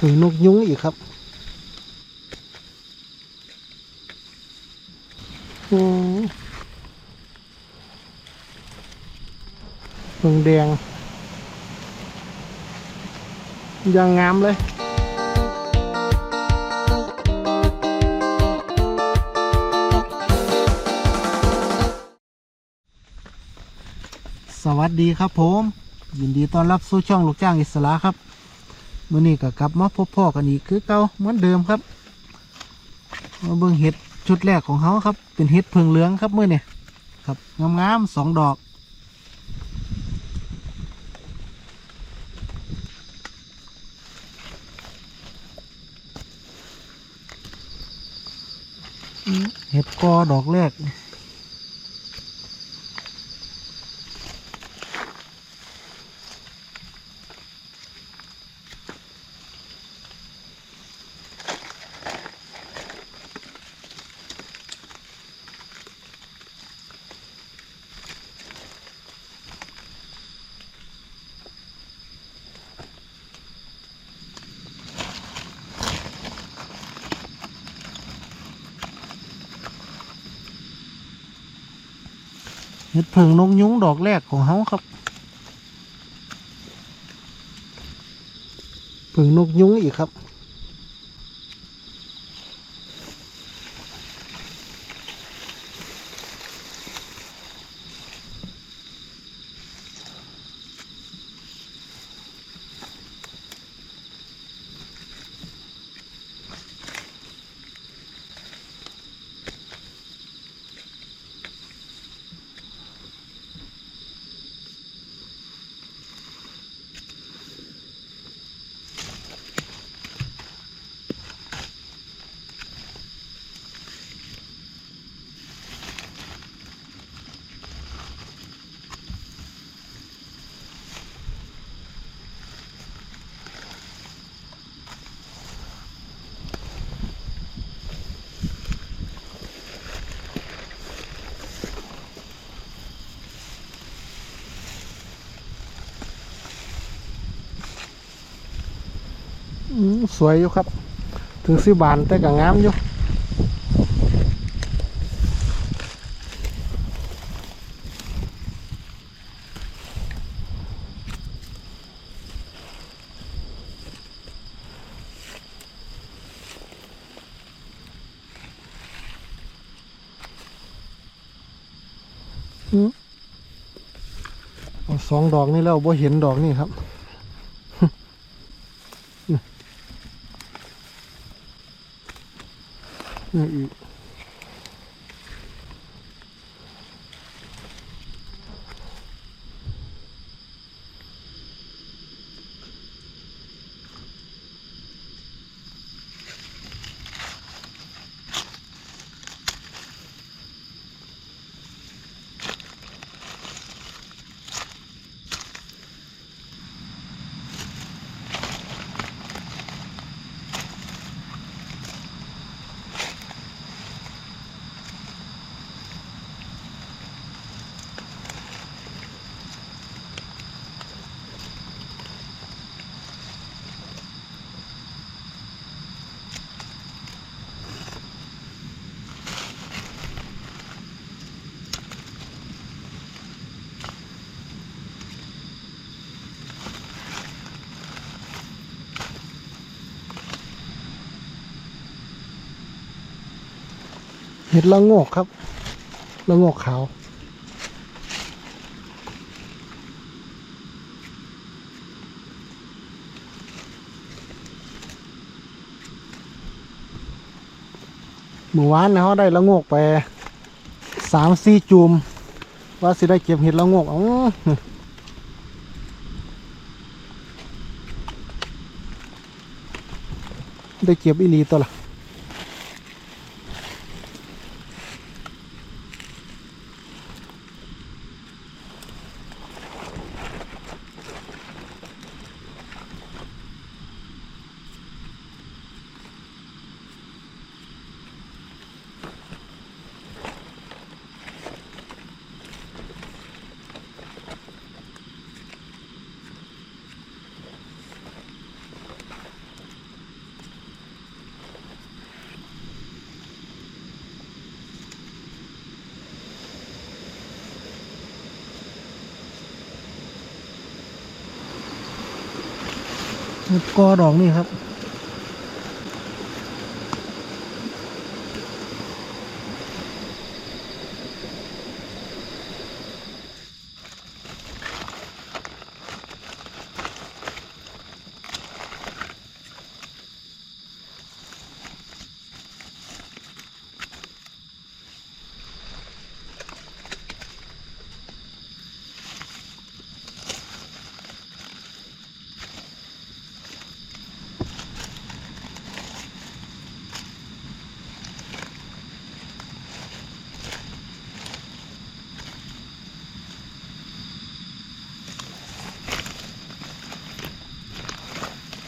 ถึงนกยุ้งอีกครับอืมเพิ่งแดง ยังงามเลยสวัสดีครับผม ยินดีต้อนรับสู่ช่องลูกจ้างอิสระครับ มื่อนี้ก็กลับมาพบพ่อกันอีกคือเก่าเหมือนเดิมครับมาเบิ่งเห็ดชุดแรกของเขาครับ เป็นเห็ดเพิงเหลืองครับมื่อนี้ครับงามๆสองดอก เห็ดกอดอกแรก เห็ดเพิงนกยุ้งดอกแรกของเขาครับเพิงนกยุ้งอีกครับ สวยอยู่ครับ ถึงสิบานแต่ก็งามอยู่อืมเอสองดอกนี่แล้วบ่เห็นดอกนี่ครับ นี่อี ห็ดละโงกครับละโงกขาวเมื่อวานนะเขาได้ละโงกไปสามสี่จุมว่าสิได้เก็บเห็ดละโงกอ๋อได้เก็บอีลีตัวละ กอดอกนี่ครับ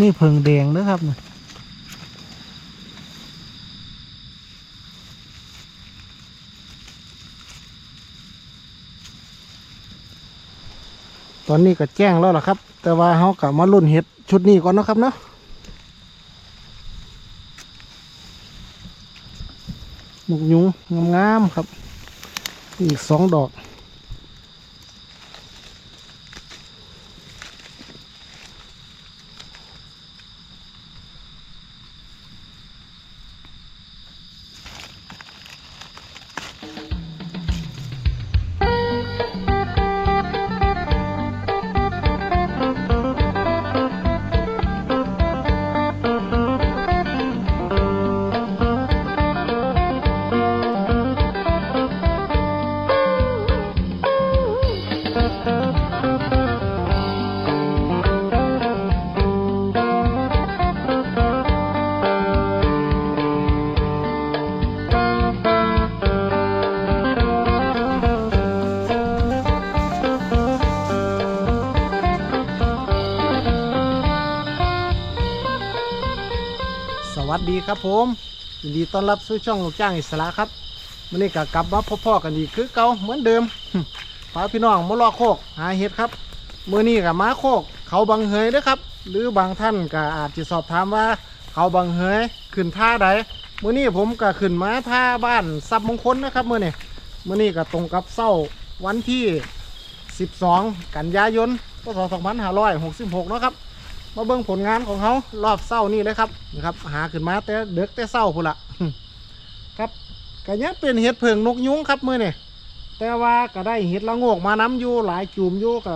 นี่เพิงแดงนะครับนะตอนนี้ก็แจ้งแล้วล่ะครับ แต่ว่าเขากลับมารุ่นเห็ดชุดนี้ก่อนนะครับเนาะหมกยุงงามๆครับ อีกสองดอก ครับผมยินดีต้อนรับสู่ช่องลูกจ้างอิสระครับวันนี้ก็กลับมาพบพ่อกันอีกคือเก่าเหมือนเดิมพาพี่น้องมาลอโคกหาเห็ดครับมื่อนี้กับมาโคก เขาบังเฮยเด้อครับ หรือบางท่านก็อาจจะสอบถามว่า เขาบังเฮยขึ้นท่าใดมื่อนี้ผมก็ขึ้นมาท่าบ้านซับมงคลนะครับมื่อนี้มื่อนี้ก็ตรงกับเศร้าวันที่ 12 กันยายนพศ2566เนาะครับ มาเบิ่งผลงานของเขารอบเศร้านี่เลยครับนะครับ หาขึ้นมาแต่เด็กแต่เศร้าพุ่นละครับก็ยังเป็นเห็ดเพิงนกยุงครับมือนี่แต่ว่าก็ได้เห็ดละโงกมาน้ำอยู่หลายจุ่มอยู่ก็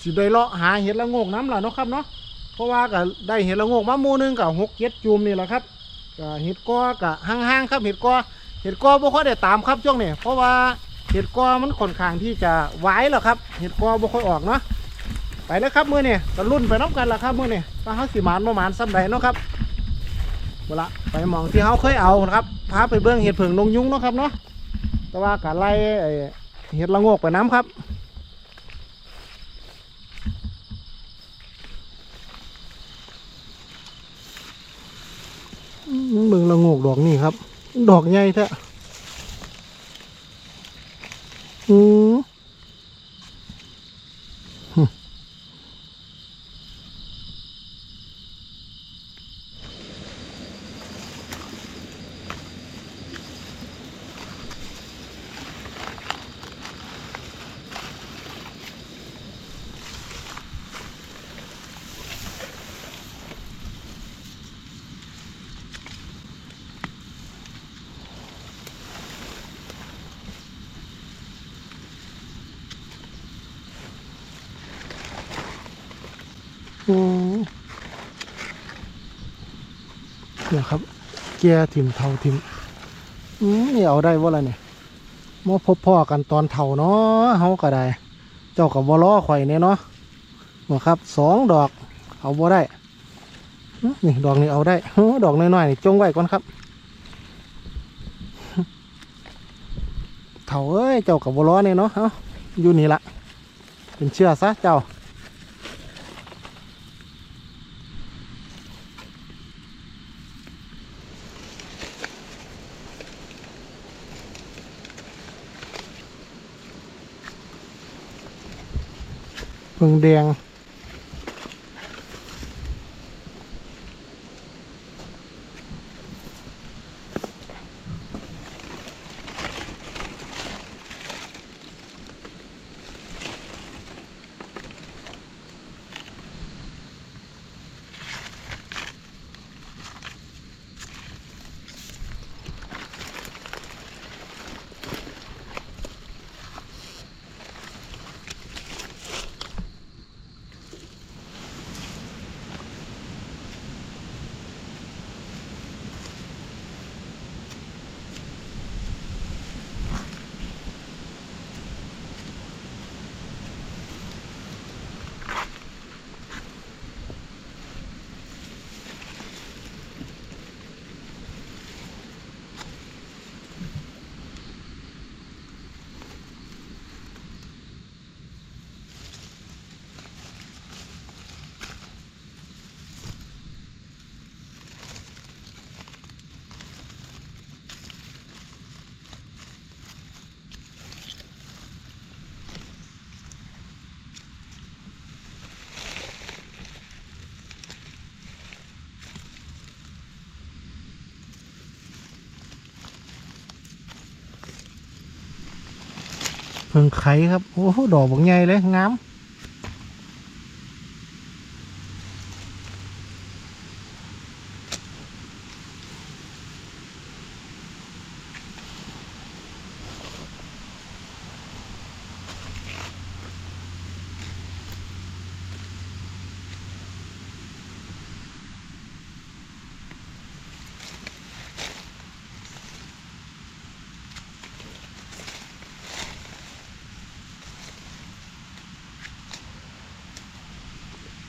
สิได้เลาะหาเห็ดละโงกน้ำล่ะเนาะครับเนาะเพราะว่าก็ได้เห็ดละโงกมาหมู่หนึงกับหกเจ็ดจุ่มนี่แหละครับก็เห็ดก้อก็ห่างๆครับเห็ดก้อเห็ดก้อบ่ค่อยได้ตามครับช่วงนี้เพราะว่าเห็ดก้อมันค่อนข้างที่จะไหวแล้วครับ เห็ดก้อบ่ค่อยออกเนาะ ไปแล้วครับมือเนี่ยก็รุ่นไปน้ำกันละครับมือเนี่ยว่าเขาสิหมานประมาณซ้ำใดเนาะครับเวละไปมองที่เขาเคยเอานะครับพาไปเบื้องเห็ดเผิงนงยุ้งเนาะครับเนาะแต่ว่ากะไล่เห็ดละงกไปน้ำครับเบิ่งละงกดอกนี่ครับ ดอกใหญ่แท้อืมอืม เนี่ยครับ แกทิมเท่าทิมอืมนี่เอาได้ว่าอะไรเนี่ยมาพบพ่อกันตอนเท่าเนาะเฮาก็ได้ เจ้ากับวอล้อข่อยเนี่ยเนาะนะครับสองดอกเอาบ่ได้นี่ดอกนี้เอาได้อดอกน้อยๆนี่จงไว้ก่อนครับเท่าเอ้ยเจ้ากับวอล้อเนี่ยเนาะเอ้าอยู่นี่ละเป็นเชื่อซะเจ้า เพิ เพิ่งไข่ครับ โอ้โหดอกบางใหญ่เลยงาม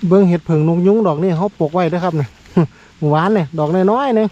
เบื้องเห็ดเผิงนกยุ้งดอกนี่เขาปลูกไว้เด้วยครับเนี่ยหวานเนี่ยดอกน้อยๆเนี่ย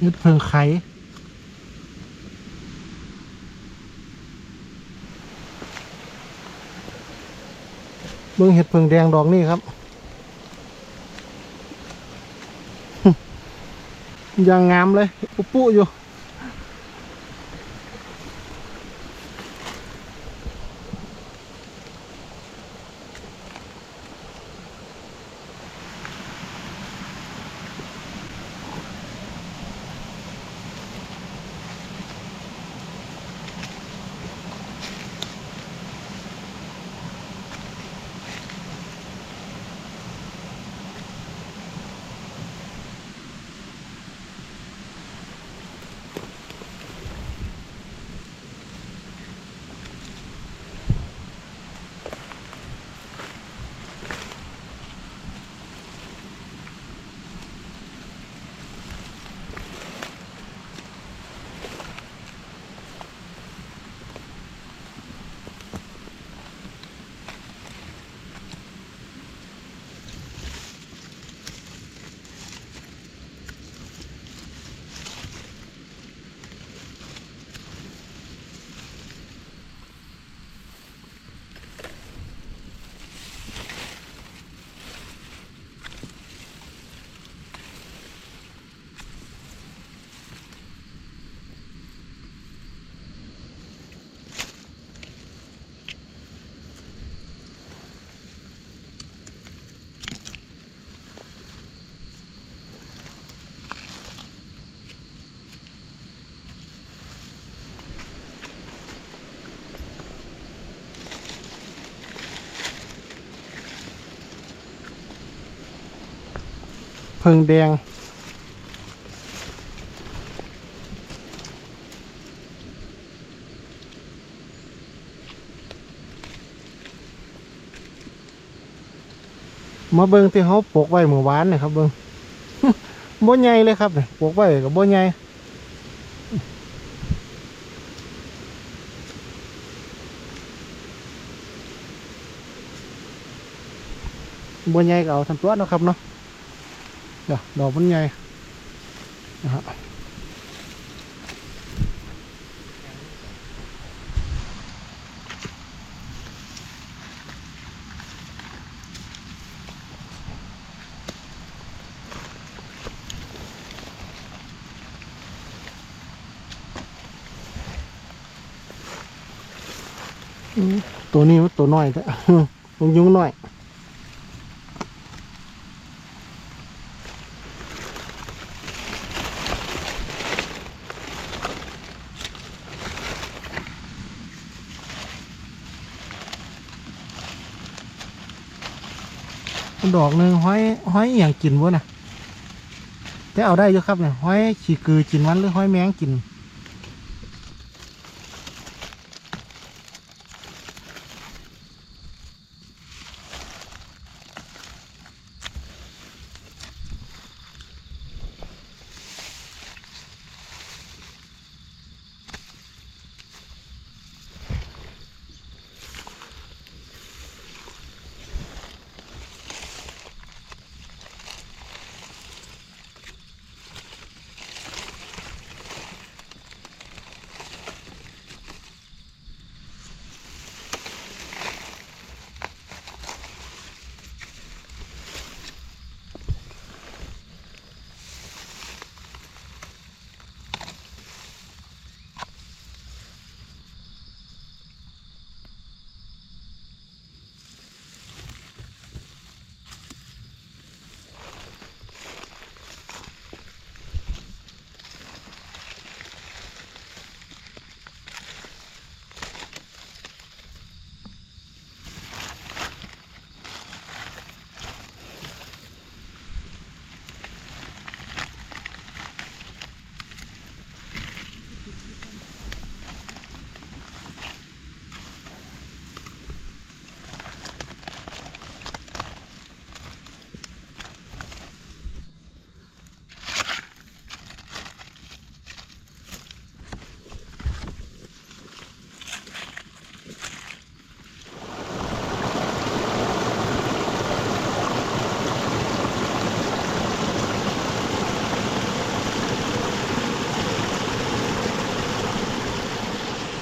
เห็ดเพิงไข่เบื้องเห็ดเพิงแดงดอกนี่ครับยังงามเลยอุปุอยู่ เพิงแดง มาเบิ่งที่เขาปลูกไว้เมื่อวานนะครับเบิ่งบ่ใหญ่เลยครับปลูกไว้กับบ่ใหญ่บ่ใหญ่ก็เอาทำตัวเนาะครับเนาะ เดี๋ยวดอกมันใหญ่นะฮะอืมตัวนี้มันตัวน้อยจ้ะตัวยุงน้อย ดอกหนึ่งห้อยห้อยอย่างกินวะนะแต่เอาได้อยู่ครับเนี่ยห้อยฉีกือกินวันหรือห้อยแมงกิน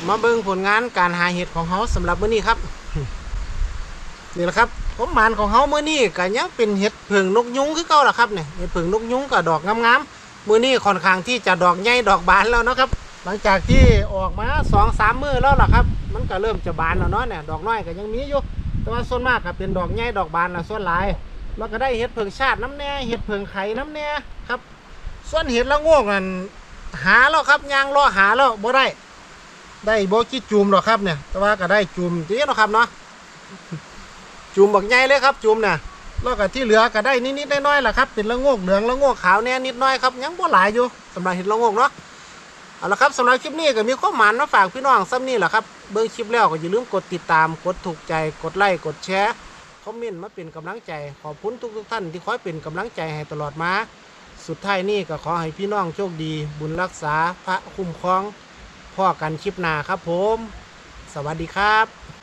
มาเบิ่งผลงานการหาเห็ดของเขาสำหรับมื้อนี้ครับนี่แหละครับผมหมานของเขามื้อนี้ก็ยังเป็นเห็ดเพิงนกยุงคือเก่าล่ะครับเนี่ยเห็ดเพิงนกยุงกับดอกงามๆมื้อนี้ค่อนข้างที่จะดอกใหญ่ดอกบานแล้วนะครับ หลังจากที่ออกมาสองสามมื้อแล้วล่ะครับ มันก็เริ่มจะบานแล้วเนาะเนี่ยดอกน้อยก็ยังมีอยู่แต่ว่าส่วนมากก็เป็นดอกใหญ่ดอกบานละส่วนหลายแล้วก็ได้เห็ดเพิงชาติน้ำแน่เห็ดเพิงไข่น้ำแน่ครับ ส่วนเห็ดละโงกนั่นหาแล้วครับยางรอหาแล้วบ่ได้ ได้โบกี้จูมหรอครับเนี่ย แต่ว่าก็ได้จูมตีเนาะครับเนาะจูมบักใหญ่เลยครับจูมเนี่ยแล้วก็ที่เหลือก็ได้นิดๆน้อยๆแหละครับเป็นละโงกเหลืองละโงกขาวแน่นิดน้อยครับยังบ่หลายอยู่สำหรับเห็ดละโงกเนาะเอาละครับสำหรับคลิปนี้ก็มีข้อหมานมาฝากพี่น้องซ้ำนี่แหละครับเบิ่งคลิปแล้วก็อย่าลืมกดติดตามกดถูกใจกดไลค์กดแชร์คอมเมนต์มาเป็นกำลังใจขอบคุณทุกๆท่านที่คอยเป็นกำลังใจให้ตลอดมา สุดท้ายนี่ก็ขอให้พี่น้องโชคดี บุญรักษาพระคุ้มครอง พ่อกันคลิปหน้าครับผม สวัสดีครับ